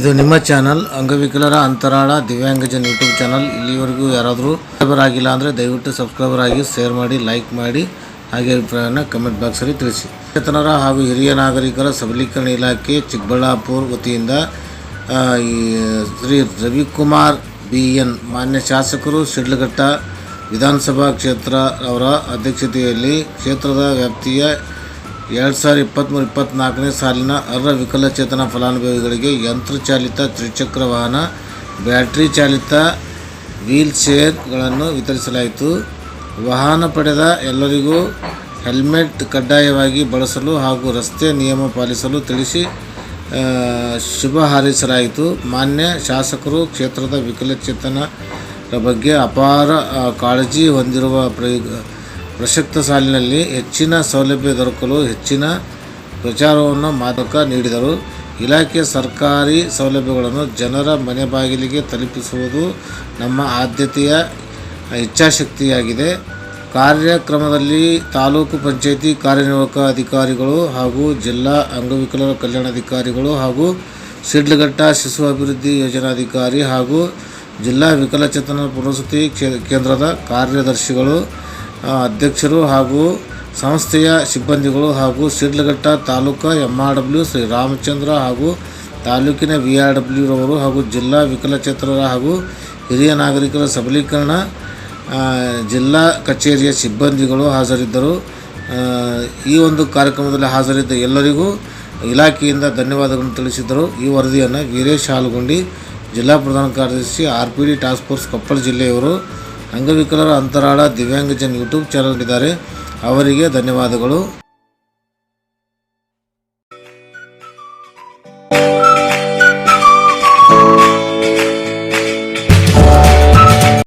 ಇದು ನಿಮ್ಮ ಚಾನಲ್ ಅಂಗವಿಕಲರ ಅಂತರಾಳ ದಿವ್ಯಾಂಗಜನ್ ಯೂಟ್ಯೂಬ್ ಚಾನಲ್. ಇಲ್ಲಿವರೆಗೂ ಯಾರಾದರೂ ಸಬ್ಸ್ಕ್ರೈಬರ್ ಆಗಿಲ್ಲ ಅಂದರೆ ದಯವಿಟ್ಟು ಸಬ್ಸ್ಕ್ರೈಬರ್ ಆಗಿ ಶೇರ್ ಮಾಡಿ, ಲೈಕ್ ಮಾಡಿ, ಹಾಗೆ ಅಭಿಪ್ರಾಯನ ಕಮೆಂಟ್ ಬಾಕ್ಸಲ್ಲಿ ತಿಳಿಸಿ. ಚೇತನರ ಹಾಗೂ ಹಿರಿಯ ನಾಗರಿಕರ ಸಬಲೀಕರಣ ಇಲಾಖೆ ಚಿಕ್ಕಬಳ್ಳಾಪುರ ವತಿಯಿಂದ ಈ, ಶ್ರೀ ರವಿಕುಮಾರ್ ಬಿ ಎನ್ ಮಾನ್ಯ ಶಾಸಕರು ಶಿಡ್ಲಘಟ್ಟ ವಿಧಾನಸಭಾ ಕ್ಷೇತ್ರ ಅವರ ಅಧ್ಯಕ್ಷತೆಯಲ್ಲಿ ಕ್ಷೇತ್ರದ ವ್ಯಾಪ್ತಿಯ ಎರಡು ಸಾವಿರದ ಇಪ್ಪತ್ತ್ಮೂರು ಇಪ್ಪತ್ತ್ನಾಲ್ಕನೇ ಸಾಲಿನ ಅರ್ಹ ವಿಕಲಚೇತನ ಫಲಾನುಭವಿಗಳಿಗೆ ಯಂತ್ರಚಾಲಿತ ತ್ರಿಚಕ್ರ ವಾಹನ, ಬ್ಯಾಟ್ರಿ ಚಾಲಿತ ವೀಲ್ ಚೇರ್ಗಳನ್ನು ವಿತರಿಸಲಾಯಿತು. ವಾಹನ ಪಡೆದ ಎಲ್ಲರಿಗೂ ಹೆಲ್ಮೆಟ್ ಕಡ್ಡಾಯವಾಗಿ ಬಳಸಲು ಹಾಗೂ ರಸ್ತೆ ನಿಯಮ ಪಾಲಿಸಲು ತಿಳಿಸಿ ಶುಭ ಹಾರೈಸಲಾಯಿತು. ಮಾನ್ಯ ಶಾಸಕರು ಕ್ಷೇತ್ರದ ವಿಕಲಚೇತನರ ಬಗ್ಗೆ ಅಪಾರ ಕಾಳಜಿ ಹೊಂದಿರುವ ಪ್ರಯೋಗ ಪ್ರಸಕ್ತ ಸಾಲಿನಲ್ಲಿ ಹೆಚ್ಚಿನ ಸೌಲಭ್ಯ ದೊರಕಲು ಹೆಚ್ಚಿನ ಪ್ರಚಾರವನ್ನು ಮಾದಕ ನೀಡಿದರು. ಇಲಾಖೆ ಸರ್ಕಾರಿ ಸೌಲಭ್ಯಗಳನ್ನು ಜನರ ಮನೆ ಬಾಗಿಲಿಗೆ ತಲುಪಿಸುವುದು ನಮ್ಮ ಆದ್ಯತೆಯ ಇಚ್ಛಾಶಕ್ತಿಯಾಗಿದೆ ಕಾರ್ಯಕ್ರಮದಲ್ಲಿ ತಾಲೂಕು ಪಂಚಾಯಿತಿ ಕಾರ್ಯನಿರ್ವಾಹಕ ಅಧಿಕಾರಿಗಳು ಹಾಗೂ ಜಿಲ್ಲಾ ಅಂಗವಿಕಲರ ಕಲ್ಯಾಣಾಧಿಕಾರಿಗಳು ಹಾಗೂ ಶಿಡ್ಲಘಟ್ಟ ಶಿಶು ಅಭಿವೃದ್ಧಿ ಯೋಜನಾಧಿಕಾರಿ ಹಾಗೂ ಜಿಲ್ಲಾ ವಿಕಲಚೇತನ ಪುನರ್ವಸತಿ ಕೇಂದ್ರದ ಕಾರ್ಯದರ್ಶಿಗಳು ಅಧ್ಯಕ್ಷರು ಹಾಗೂ ಸಂಸ್ಥೆಯ ಸಿಬ್ಬಂದಿಗಳು ಹಾಗೂ Shidlaghatta taluk M R W Shri Ramachandra ಹಾಗೂ ತಾಲೂಕಿನ ವಿ ಆರ್ ಡಬ್ಲ್ಯೂರವರು ಹಾಗೂ ಜಿಲ್ಲಾ ವಿಕಲಚೇತನರ ಹಾಗೂ ಹಿರಿಯ ನಾಗರಿಕರ ಸಬಲೀಕರಣ ಜಿಲ್ಲಾ ಕಚೇರಿಯ ಸಿಬ್ಬಂದಿಗಳು ಹಾಜರಿದ್ದರು. ಈ ಒಂದು ಕಾರ್ಯಕ್ರಮದಲ್ಲಿ ಹಾಜರಿದ್ದ ಎಲ್ಲರಿಗೂ ಇಲಾಖೆಯಿಂದ ಧನ್ಯವಾದಗಳನ್ನು ತಿಳಿಸಿದರು. ಈ ವರದಿಯನ್ನು ವೀರೇಶ್ ಹಾಲ್ಗುಂಡಿ, ಜಿಲ್ಲಾ ಪ್ರಧಾನ ಕಾರ್ಯದರ್ಶಿ R P D task force Koppal ಜಿಲ್ಲೆಯವರು ಅಂಗವಿಕಲರ ಅಂತರಾಳ ದಿವ್ಯಾಂಗಜನ್ ಯೂಟ್ಯೂಬ್ ಚಾನಲ್ ಇದ್ದಾರೆ ಅವರಿಗೆ ಧನ್ಯವಾದಗಳು.